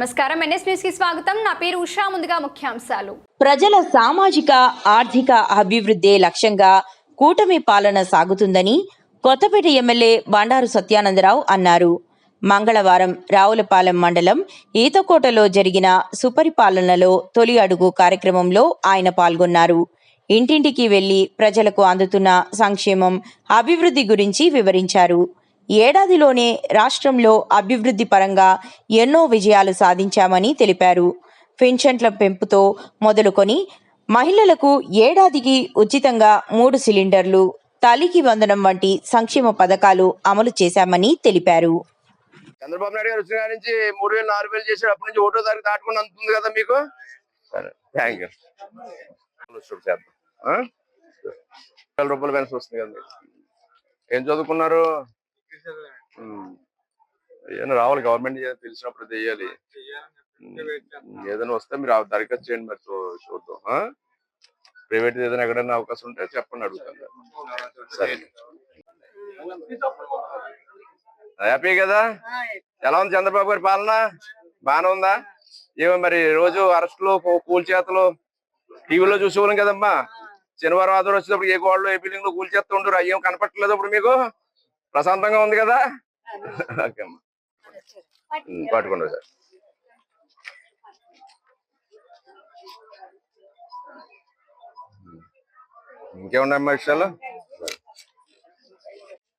నమస్కారం. ఎన్ఎస్ న్యూస్కి స్వాగతం. నా పేరు ఉషా. ముందుగా ముఖ్యాంశాలు. ప్రజల సామాజిక ఆర్థిక అభివృద్ధే లక్ష్యంగా కూటమి పాలన సాగుతుందని కొత్తపేట ఎమ్మెల్యే బండారు సత్యానందరావు అన్నారు. మంగళవారం రావులపాలెం మండలం ఈతకోటలో జరిగిన సుపరిపాలనలో తొలి అడుగు కార్యక్రమంలో ఆయన పాల్గొన్నారు. ఇంటింటికి వెళ్ళి ప్రజలకు అందుతున్న సంక్షేమం అభివృద్ధి గురించి వివరించారు. ఏడాదిలోనే రాష్ట్రంలో అభివృద్ధి పరంగా ఎన్నో విజయాలు సాధించామని తెలిపారు. పెన్షన్ల పెంపుతో మొదలుకొని మహిళలకు ఏడాదికి ఉచితంగా మూడు సిలిండర్లు తలికి వందనం వంటి సంక్షేమ పథకాలు అమలు చేశామని తెలిపారు. చంద్రబాబు నాయుడు గారు వచ్చిన నుంచి మూడు వేలు నాలుగు వేలు చేసాడు అప్పటి నుంచి ఒకటో తారీఖు దాటుకుని అందుతుంది కదా మీకు? థ్యాంక్ యూ రూపాయలు పెన్షన్ వస్తుంది కదా ఏం చదువుకున్నారు? ఏదైనా రావాలి గవర్నమెంట్ తెలిసినప్పుడు చేయాలి. ఏదైనా వస్తే మీరు దరఖాస్తు చేయండి మరి చూద్దాం ప్రైవేట్ ఏదైనా ఎక్కడైనా అవకాశం ఉంటే చెప్పండి అడుగుతాను సరే హ్యాపీ కదా? ఎలా ఉంది చంద్రబాబు గారి పాలన? బాగానే ఉందా? ఏమో మరి రోజు అరెస్టులు కూల్ చేతలు టీవీలో చూసేవాళ్ళం కదమ్మా. శనివారం ఆదివారం వచ్చేటప్పుడు ఏ గోడలు ఏ బిల్డింగ్లో కూల్ చేస్తూ ఉండరు అయ్యేం కనపట్టలేదు ఇప్పుడు మీకు? ప్రశాంతంగా ఉంది కదా? ఓకే అమ్మా. పట్టుకోండి సార్ ఇంకేమున్నాయమ్మా విషయాలు?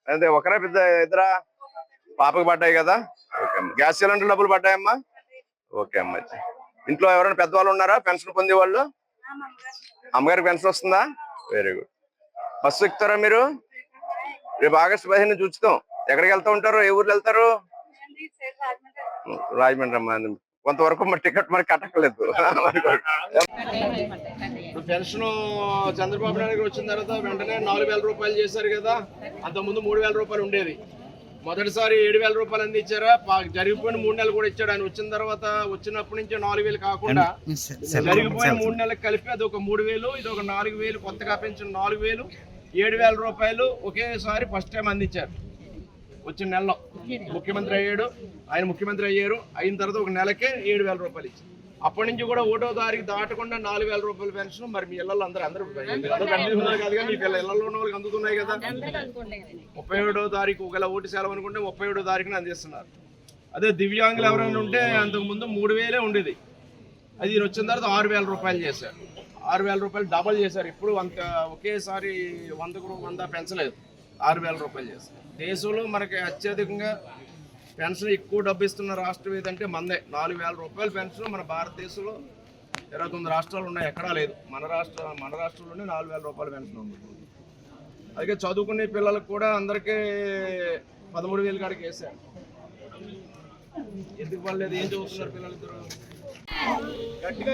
అదే ఒకరే పెద్ద ఇద్దరా? పాపకి పడ్డాయి కదా? ఓకే అమ్మా. గ్యాస్ సిలిండర్ డబ్బులు పడ్డాయమ్మా? ఓకే అమ్మా. ఇంట్లో ఎవరైనా పెద్దవాళ్ళు ఉన్నారా? పెన్షన్ పొందే వాళ్ళు? అమ్మగారికి పెన్షన్ వస్తుందా? Very good. బస్సు ఎక్కుతారా మీరు? రేపు ఆగస్టు పదిహేను చూస్తాం ఎక్కడికి వెళ్తా ఉంటారు? ఏ ఊర్లో వెళ్తారు? రాజమండ్రి అమ్మా. కొంతవరకు మరి టికెట్ మరి కట్టకలేదు పెన్షన్ చంద్రబాబు నాయుడు గారు వచ్చిన తర్వాత వెంటనే నాలుగు వేల రూపాయలు చేశారు కదా. అంత ముందు మూడు వేల రూపాయలు ఉండేది. మొదటిసారి ఏడు వేల రూపాయలు అందించారా పా- జరిగిపోయిన మూడు నెలలు కూడా ఇచ్చాడు. ఆయన వచ్చిన తర్వాత వచ్చినప్పటి నుంచి నాలుగు వేలు కాకుండా జరిగిపోయిన మూడు నెలలకు కలిపి అది ఒక మూడు వేలు ఇది ఒక నాలుగు వేలు కొత్తగా పెంచిన నాలుగు వేలు. ఏడు వేల రూపాయలు ఒకేసారి ఫస్ట్ టైం అందించారు. వచ్చిన నెలలో. ముఖ్యమంత్రి అయ్యాడు ఆయన ముఖ్యమంత్రి అయ్యారు అయిన తర్వాత ఒక నెలకే ఏడు వేల రూపాయలు ఇచ్చారు. అప్పటి నుంచి కూడా ఒకటో తారీఖు దాటకుండా నాలుగు వేల రూపాయల పెన్షన్ మరి మీ ఇళ్ళలో అందరూ అందరూ కనిపిస్తున్నారు కాదు కానీ మీ పిల్ల ఇళ్ళలో ఉన్న వాళ్ళకి అందుతున్నాయి కదా. ముప్పై ఏడో తారీఖు ఒకవేళ ఓటు సెలవు అనుకుంటే ముప్పై ఏడో తారీఖున అందిస్తున్నారు. అదే దివ్యాంగులు ఎవరైనా ఉంటే అంతకు ముందు మూడు వేలే ఉండేది. అది వచ్చిన తర్వాత ఆరు వేల రూపాయలు చేశారు. ఆరు వేల రూపాయలు డబల్ చేశారు. ఇప్పుడు అంత ఒకేసారి వందకు వంద పెంచలేదు. ఆరు వేల రూపాయలు చేశారు. దేశంలో మనకి అత్యధికంగా పెన్షన్ ఎక్కువ డబ్బు ఇస్తున్న రాష్ట్రం ఏదంటే మందే. నాలుగు వేల రూపాయల పెన్షన్ మన భారతదేశంలో ఇరవై తొమ్మిది రాష్ట్రాలు ఉన్నాయి. ఎక్కడా లేదు. మన రాష్ట్ర మన రాష్ట్రంలోనే నాలుగు వేల రూపాయల పెన్షన్ ఉంది. అలాగే చదువుకునే పిల్లలకు కూడా అందరికీ పదమూడు వేలు కాడికి వేసారు ఎందుకు పర్లేదు ఏం చదువుతున్నారు పిల్లలిద్దరు? గట్టిగా